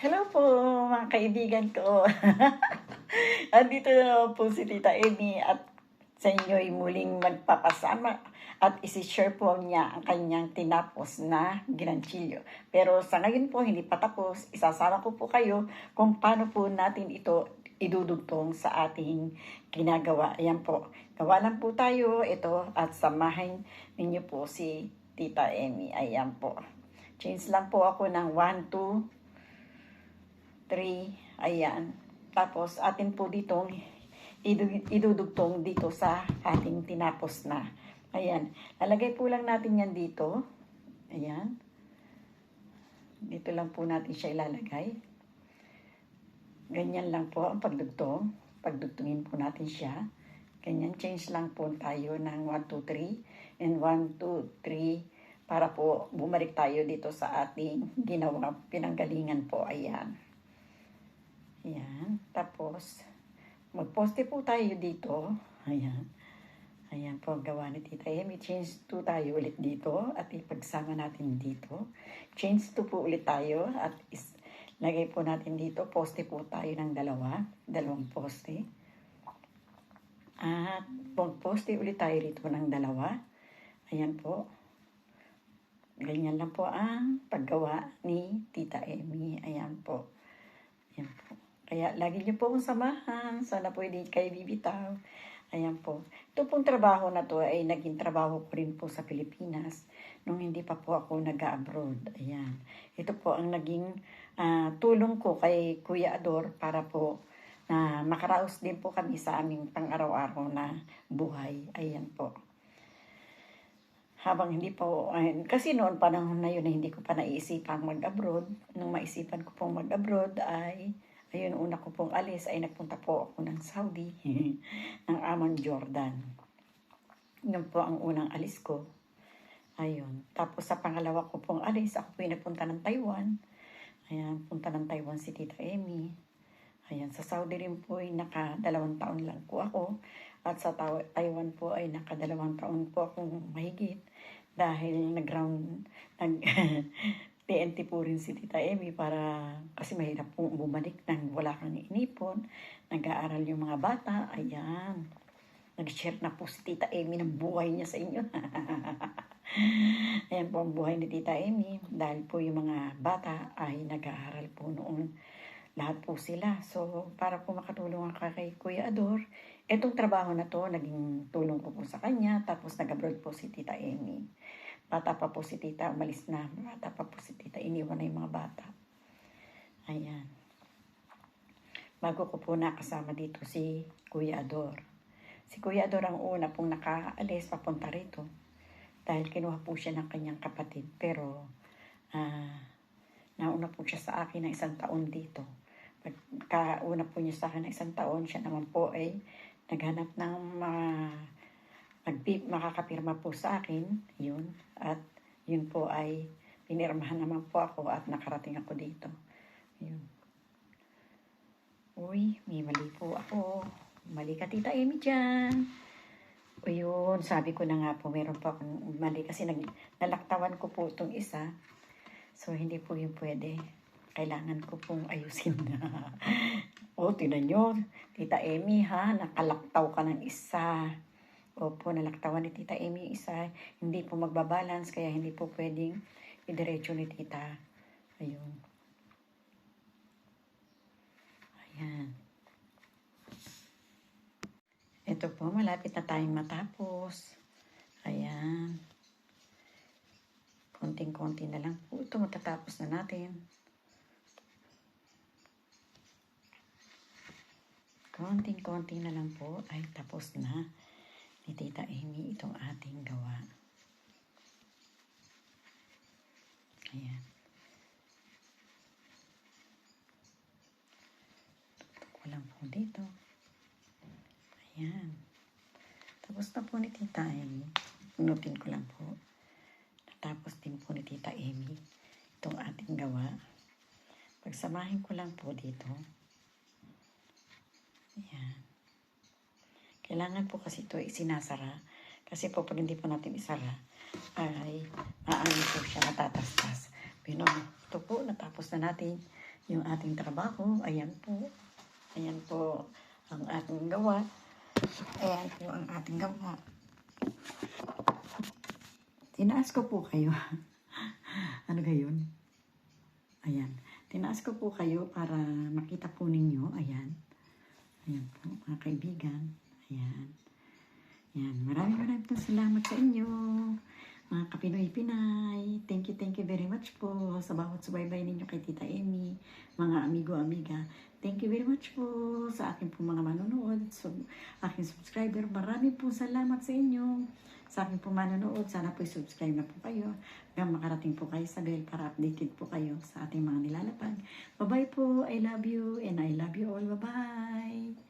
Hello po mga kaibigan ko. Andito na po si Tita Amy at sa inyo ay muling magpapasama at isi-share po niya ang kanyang tinapos na ginanchilyo. Pero sa ngayon po hindi pa tapos, isasama ko po kayo kung paano po natin ito idudugtong sa ating ginagawa. Ayan po, gawa lang po tayo ito at samahin ninyo po si Tita Amy. Ayan po. Change lang po ako ng 1, 2, 3, ayan. Tapos atin po ditong idu- idudugtong dito sa ating tinapos na. Ayan. Lalagay po lang natin yan dito. Ayan. Dito lang po natin siya ilalagay. Ganyan lang po ang pagdugtong. Pagdugtungin po natin siya. Ganyan. Change lang po tayo ng 1, 2, 3. And 1, 2, 3. Para po bumalik tayo dito sa ating ginawa pinanggalingan po. Ayan. Ayan. Tapos, magposte po tayo dito. Ayan. Ayan po ang gawa ni Tita Amy. Change 2 tayo ulit dito at ipagsama natin dito. Change 2 po ulit tayo at is, lagay po natin dito. Poste po tayo ng dalawa. Dalawang poste. At poste ulit tayo dito ng dalawa. Ayan po. Ganyan lang po ang paggawa ni Tita Amy. Ayan po. Ayan po. Kaya lagi niyo po akong samahan. Sana po hindi kayo bibitaw. Ayan po. Ito pong trabaho na to ay naging trabaho ko rin po sa Pilipinas nung hindi pa po ako nag-abroad. Ayan. Ito po ang naging ah, tulong ko kay Kuya Ador para po na makaraos din po kami sa aming pang-araw-araw na buhay. Ayan po. Habang hindi po, ay, kasi noon panahon na yun na hindi ko pa naisipang mag-abroad. Nung maisipan ko pong mag-abroad ay Ayun, una ko pong alis ay nagpunta po ako ng Saudi, ng Amman, Jordan. Yun po ang unang alis ko. Ayun. Tapos sa pangalawa ko pong alis, ako po yung nagpunta ng Taiwan. Ayan, punta ng Taiwan si Tita Amy. Ayan, sa Saudi rin po ay nakadalawang taon lang po ako. At sa Taiwan po ay nakadalawang taon po akong mahigit. Dahil nag-ground, nag, TNT po rin si Tita Amy para kasi mahirap pong bumalik nang wala kang inipon. Nag-aaral yung mga bata. Ayan. Nag-share na po si Tita Amy ng buhay niya sa inyo. Ayan po ang buhay ni Tita Amy. Dahil po yung mga bata ay nag-aaral po noon. Lahat po sila. So, para po makatulong ang kay Kuya Ador, itong trabaho na to, naging tulong ko po sa kanya. Tapos nag-abroad po si Tita Amy. Bata pa po si tita, umalis na. Bata pa po si tita, iniwan na yung mga bata. Ayan. Bago ko po nakasama dito si Kuya Ador. Si Kuya Ador ang una pong nakaalis papunta rito. Dahil kinuha po siya ng kanyang kapatid. Pero, ah, nauna po siya sa akin ng isang taon dito. Pagkauna po niya sa akin ng isang taon, siya naman po ay naghanap ng mga nagpi, makakapirma po sa akin, yun. At yun po ay pinirmahan naman po ako at nakarating ako dito. Yun. Uy, may mali po ako. Mali ka, Tita Amy dyan. O yun, sabi ko na nga po, meron po akong mali kasi nag, nalaktawan ko po itong isa. So, hindi po yun pwede. Kailangan ko pong ayusin na. o, tinan nyo, Tita Amy ha, nakalaktaw ka ng isa. Opo, nalaktawan ni Tita Amy isa. Hindi po magbabalance, kaya hindi po pwedeng idiretso ni Tita. Ayun. Ayan. Ito po, malapit na tayong matapos. Ayan. Konting-konti na lang po. Ito, matatapos na natin. Konting-konti na lang po ay tapos na ni Tita itong ating gawa. Ayan. Tutok lang po dito. Ayan. Tapos na po ni Tita Amy. Unutin ko lang po. Natapos din po ni Tita Amy itong ating gawa. Pagsamahin ko lang po dito. Ayan. Kailangan po kasi ito isinasara. Kasi po pag hindi po natin isara, ay maano po siya natatastas. Pero ito po, natapos na natin yung ating trabaho. Ayan po. Ayan po ang ating gawa. Ayan po ang ating gawa. Tinaas ko po kayo. ano gayon? Ayan. Tinaas ko po kayo para makita po ninyo. Ayan. Ayan po, mga kaibigan. Ayan. Ayan. Maraming maraming po salamat sa inyo. Mga kapinoy-pinay. Thank you, thank you very much po sa bawat subaybay ninyo kay Tita Amy. Mga amigo-amiga. Thank you very much po sa aking po mga manonood. So, aking subscriber. Maraming po salamat sa inyo. Sa aking po manonood. Sana po subscribe na po kayo. Hanggang makarating po kayo sa bell para updated po kayo sa ating mga nilalapag. Bye-bye po. I love you and I love you all. Bye-bye.